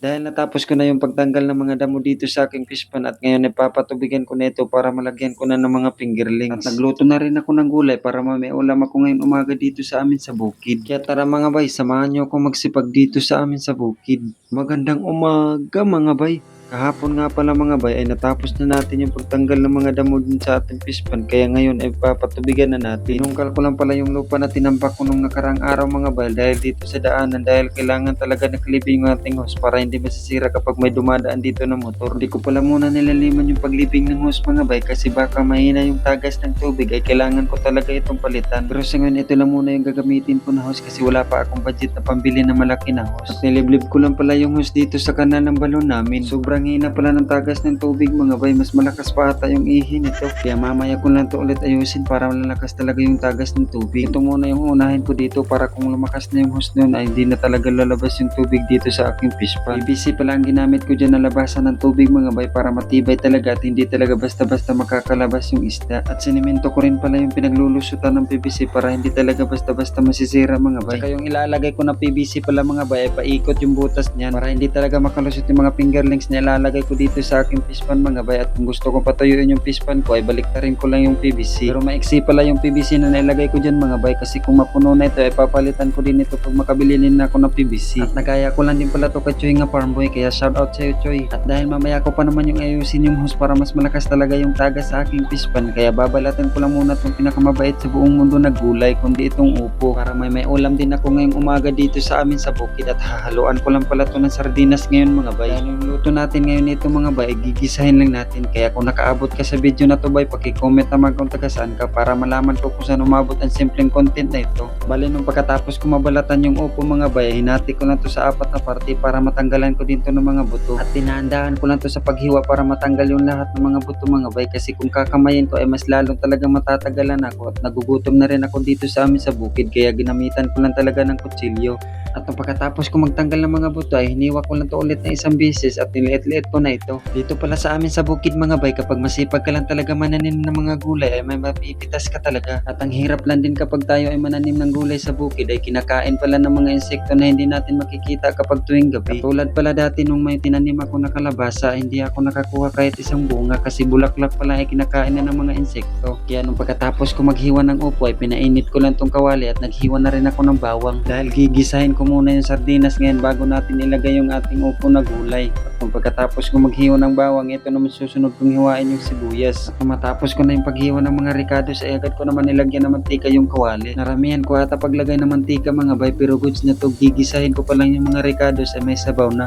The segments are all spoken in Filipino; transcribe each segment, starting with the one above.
Dahil natapos ko na yung pagtanggal ng mga damo dito sa aking fish pan at ngayon ipapatubigan ko na ito para malagyan ko na ng mga fingerlings. At nagluto na rin ako ng gulay para mamaya ulam ako ngayon umaga dito sa amin sa bukid. Kaya tara mga bay, samahan niyo ako magsipag dito sa amin sa bukid. Magandang umaga mga bay. Kahapon nga pala mga bay ay natapos na natin yung pagtanggal ng mga damo dun sa ating fish kaya ngayon ay papatubigan na natin. Tinungkal ko lang pala yung lupa na tinambak ko nung nakarang araw mga bay dahil dito sa daanan dahil kailangan talaga nakalibing yung ating hose para hindi masisira kapag may dumadaan dito na motor. Hindi ko pala muna nilaliman yung paglibing ng hose mga bay kasi baka mahina yung tagas ng tubig ay kailangan ko talaga itong palitan. Pero sa ngayon ito lang muna yung gagamitin ko na hose kasi wala pa akong budget na pambili na malaki na hose. At niliblib ko lang pala yung hose dito sa kanal ng balon namin. Sobrang hina pala ng tagas ng tubig mga bay. Mas malakas pa ata yung ihi nito. Kaya mamaya ko lang to ulit ayusin para malakas talaga yung tagas ng tubig. Ito muna yung unahin ko dito para kung lumakas na yung hose nun ay hindi na talaga lalabas yung tubig dito sa aking fish pan. PVC pala ang ginamit ko dyan na labasan ng tubig mga bay para matibay talaga at hindi talaga basta-basta makakalabas yung isda. At sinimento ko rin pala yung pinaglulusutan ng PVC para hindi talaga basta-basta masisira mga bay. Saka yung ilalagay ko na PVC pala mga bay ay paikot yung butas niyan para hindi talaga makalusot yung mga fingerlings na ilalagay ko dito sa aking fish mga bay. At kung gusto kong patuyuin yung fish ko ay baliktarin ko lang yung PVC. Pero maiksi pala yung PVC na nailagay ko dyan mga bay kasi kung mapuno na ito ay papalitan ko din ito pag makabili din ako ng PVC. At nagaya ko lang din pala to kay Choy nga farm boy kaya shout out sa'yo Choy. At dahil mamaya ko pa naman yung ayusin yung hose para mas malakas talaga yung tagas sa aking fish kaya babalatan ko lang muna itong pinakamabait sa buong mundo na gulay kundi itong upo para may may ulam din ako ngayong umaga dito sa amin sa bukid at hahaluan ko lang pala to ng sardinas ngayon mga bay. Dahil yung luto natin ngayon ito mga bay, gigisahin lang natin. Kaya kung nakaabot ka sa video na to bay, paki-comment naman kung taga saan ka para malaman ko kung saan umabot ang simpleng content na ito. Bali nung pagkatapos ko mabalatan yung upo mga bay, hinati ko lang to sa apat na parte para matanggalan ko din to ng mga buto. At tinahandaan ko lang to sa paghiwa para matanggal yung lahat ng mga buto mga bay kasi kung kakamayin ko ay mas lalong talaga matatagalan ako at nagugutom na rin ako dito sa amin sa bukid kaya ginamitan ko lang talaga ng kutsilyo. At nung pagkatapos ko magtanggal ng mga buto ay hiniwa ko lang to ulit na isang beses at ko na ito. Dito pala sa amin sa bukid mga bay kapag masipag ka lang talaga mananim ng mga gulay ay may mapipitas ka talaga. At ang hirap lang din kapag tayo ay mananim ng gulay sa bukid ay kinakain pala ng mga insekto na hindi natin makikita kapag tuwing gabi. Katulad pala dati nung may tinanim ako na kalabasa hindi ako nakakuha kahit isang bunga kasi bulaklak pala ay kinakain na ng mga insekto. Kaya nung pagkatapos ko maghiwa ng upo ay pinainit ko lang tong kawali at naghiwa na rin ako ng bawang dahil gigisahin ko muna yung sardinas ngayon bago natin ilagay yung ating upo na gulay. At kung pagkatapos ko maghiwa ng bawang, ito naman susunod kong hiwain yung sibuyas. At matapos ko na yung paghiwa ng mga ricados, ay agad ko naman nilagyan ng mantika yung kawali. Naramihan ko ata paglagay ng mantika mga bay, pero goods na to, gigisahin ko pa lang yung mga ricados ay may sabaw na.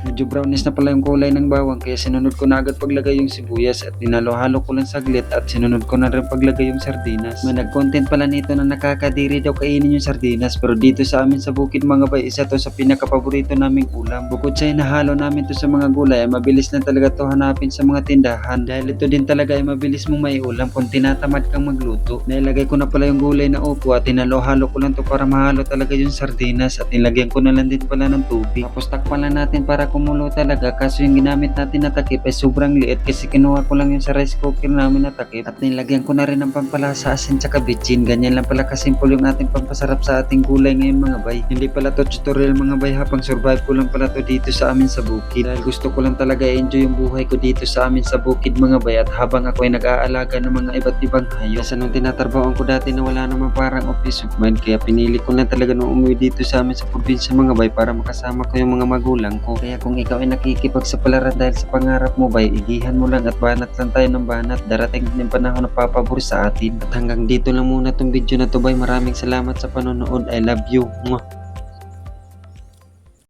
Medyo brownish na pala yung kulay ng bawang, kaya sinunod ko na agad paglagay yung sibuyas at dinalo-halo ko lang saglit at sinunod ko na rin paglagay yung sardinas. May nag-content pala nito na nakakadiri daw kainin yung sardinas, pero dito sa amin sa bukid mga bay, isa to sa pinakapaborito naming ulam. Bukod sa inahalo namin to sa mga gulay, ay mabilis na talaga to hanapin sa mga tindahan. Dahil ito din talaga ay mabilis mong may ulam kung tinatamad kang magluto. Nailagay ko na pala yung gulay na upo at tinalo-halo ko lang to para mahalo talaga yung sardinas at nilagyan ko na lang din pala ng tubig. Tapos takpan natin para kumulo talaga kaso yung ginamit natin na takip ay sobrang liit kasi kinuha ko lang yung sa rice cooker namin na takip at nilagyan ko na rin ng pampalasa asin tsaka bitchin. Ganyan lang pala kasimple yung ating pampasarap sa ating gulay ngayon mga bay. Hindi pala to tutorial mga bay ha, pang survive ko lang pala to dito sa amin sa bukid. Dahil gusto ko lang talaga i-enjoy yung buhay ko dito sa amin sa bukid mga bay at habang ako ay nag-aalaga ng mga iba't ibang hayop. Kasi nung tinatrabahoan ko dati na wala naman parang office of mind kaya pinili ko na talaga nung umuwi dito sa amin sa probinsya mga bay para makasama ko yung mga magulang ko. Kaya kung ikaw ay nakikipagsapalaran dahil sa pangarap mo bay, igihan mo lang at banat lang tayo ng banat. Darating din yung panahon na papabor sa atin. At hanggang dito lang muna tong video na to bay. Maraming salamat sa panonood. I love you. Mwah.